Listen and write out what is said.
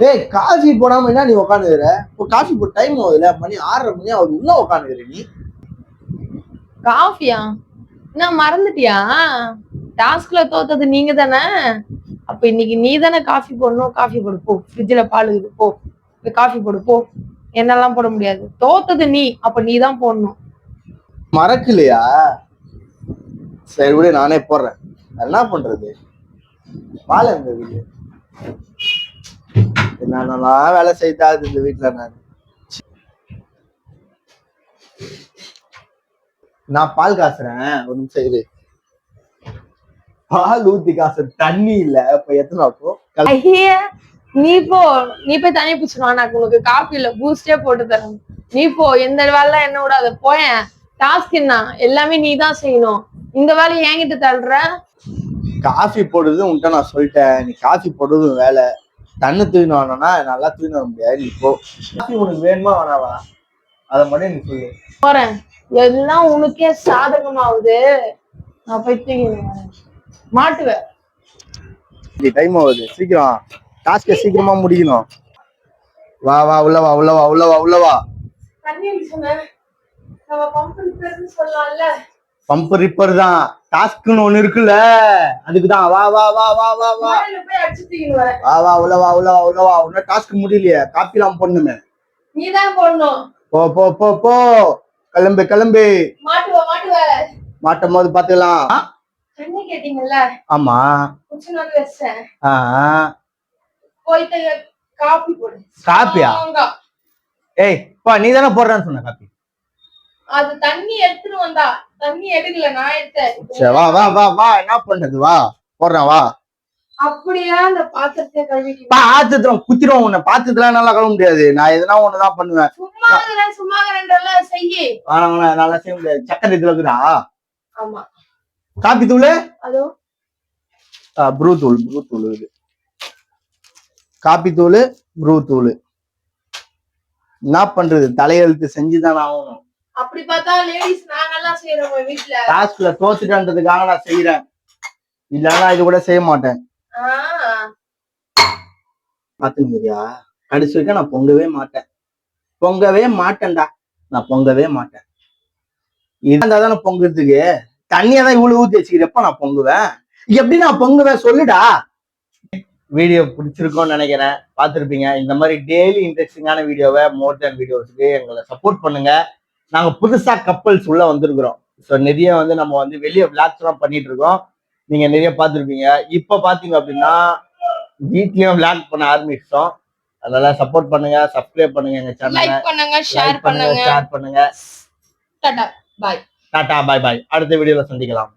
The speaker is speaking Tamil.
ஏய் காஃபி போடாம என்ன நீ உட்காந்துக்கிற இப்போ காஃபி போட்டு டைம் ஆகுதுல மணி ஆறரை மணி அவர் உள்ள உட்காந்துக்கிற நீ. காஃபியா? என்ன மறந்துட்டியா? டாஸ்க்ல தோத்தது நீங்க தானே அப்ப இன்னைக்கு நீ தானே காஃபி போடணும் காஃபி போடு போ. ஃப்ரிட்ஜில் பால் இருக்குது போ. காஃபி போடு போ. என்னெல்லாம் போட முடியாது. தோத்தது நீ அப்ப நீ தான் போடணும். மறக்கலையா? சரி விட நானே போடுறேன். என்ன பண்றது? வாழ இந்த வீடு. என்னென்னலாம் வேலை செய்தாது இந்த வீட்டுல நான். நான் பால் காசுறேன். ஒரு நிமிஷம் இரு. பால் ஊத்தி காசு தண்ணி இல்ல. இப்ப எத்தனை அப்போ நீ போ. நீ போய் தண்ணி பிடிச்சிடுவா நான் உனக்கு காஃபி இல்ல பூஸ்டே போட்டு தரேன். நீ போ. எந்த வேலை என்ன விடாத. போயேன். டாஸ்க் என்ன? எல்லாமே நீ தான் செய்யணும். இந்த வேலையை என்கிட்ட தள்ளுற? காஃபி போடுறது உன்கிட்ட நான் சொல்லிட்டேன். நீ காஃபி போடுறதும் வேலை. தண்ணி தூக்கின்னு வரணும்னா நல்லா தூக்கின்னு வர முடியாது. நீ போ. காஃபி உனக்கு வேணுமா வேணாவா அதை மட்டும் நீ சொல்லு. போறேன். எல்லாம் உனக்கே சாதகமாகுது. நான் போய் தூக்கின்னு வரேன். மாட்டுவேன் டைம் ஆகுது. சீக்கிரம். டாஸ்க சீக்கிரமா முடிக்கணும். வா வா உள்ள வா உள்ள வா உள்ள வா உள்ள வா. நம்ம பம்பு சொல்லலாம்ல. பம்ப் ரிப்பர் தான். டாஸ்க்னு ஒண்ணு இருக்குல்ல. அதுக்கு தான் வா வா வா வா வா. வா. வா வா உள்ள வா உள்ள வா உள்ள வா. உன்ன டாஸ்க் முடியலையே. காப்பி எல்லாம் போடணுமே. நீ தான் போடணும். போ போ போ போ. கிளம்பு கிளம்பு. மாட்டுவ மாட்டுவ மாட்டும் போது பாத்துக்கலாம். தண்ணி கேட்டீங்கல்ல? ஆமா. குச்சி நாள் வச்சேன். ஆ போயிட்டு காபி போடு. காப்பியா. ஏய் பா நீ தானே போடுறேன்னு சொன்ன காப்பி. அது தண்ணி எடுத்துட்டு வந்தா தண்ணி எடுக்கல நான் எடுத்தேன். வா வா வா வா என்ன பண்றது வா போடுறேன் வா. அப்படியே அந்த பாத்திரத்தை கழுவிட்டு பாத்துக்கிறோம் குத்திரும் உன்னை பாத்துக்கலாம் நல்லா கழுவ முடியாது. நான் எதுனா ஒண்ணுதான் பண்ணுவேன். சும்மா சும்மா இருக்கிறேன்றெல்லாம் செய்யி. உன்னை நல்லா செய்ய முடியாது. சக்கரை இதுல இருக்குதா ஆமா. காப்பி தூள்? அதோ. ப்ரூ தூள் ப்ரூ தூள் இது. காப்பி தூள் ப்ரூ தூள். என்ன பண்றது தலையெழுத்து செஞ்சுதான் ஆகணும். அப்படி பார்த்தா லேடிஸ் நாங்கெல்லாம் செய்யறோம் வீட்டுல டாஸ்க்ல தோத்துட்டன்றதுக்காக நான் செய்யறேன் இல்லைன்னா இது கூட செய்ய மாட்டேன். பாத்துக்கிறியா கடைசி வரைக்கும் நான் பொங்கவே மாட்டேன். பொங்கவே மாட்டேன்டா. நான் பொங்கவே மாட்டேன். இருந்தா தானே பொங்குறதுக்கு? தண்ணியை தான் இவ்வளவு ஊத்தி வச்சுக்கிறப்ப நான் பொங்குவேன்? எப்படி நான் பொங்குவேன் சொல்லுடா. வீடியோ பிடிச்சிருக்கோம்னு நினைக்கிறேன். பார்த்துருப்பீங்க. இந்த மாதிரி டெய்லி இன்ட்ரெஸ்டிங்கான வீடியோவை மோர் தேன் வீடியோஸ்க்கு எங்களை சப்போர்ட் பண்ணுங்க. நாங்க புதுசா கப்பல்ஸ் உள்ள வந்திருக்கிறோம். ஸோ நிறைய வந்து நம்ம வந்து வெளியே விளாக்ஸ் எல்லாம் பண்ணிட்டு இருக்கோம். நீங்க நிறைய பார்த்துருப்பீங்க. இப்ப பாத்தீங்க அப்படின்னா வீட்லயும் விளாக் பண்ண ஆரம்பிச்சிட்டோம். அதனால சப்போர்ட் பண்ணுங்க சப்ஸ்கிரைப் பண்ணுங்க எங்க சேனலை பண்ணுங்க ஷேர் பண்ணுங்க ஷேர் பண்ணுங்க. டாடா பாய் டாடா பாய் பாய் அடுத்த வீடியோல சந்திக்கலாம்.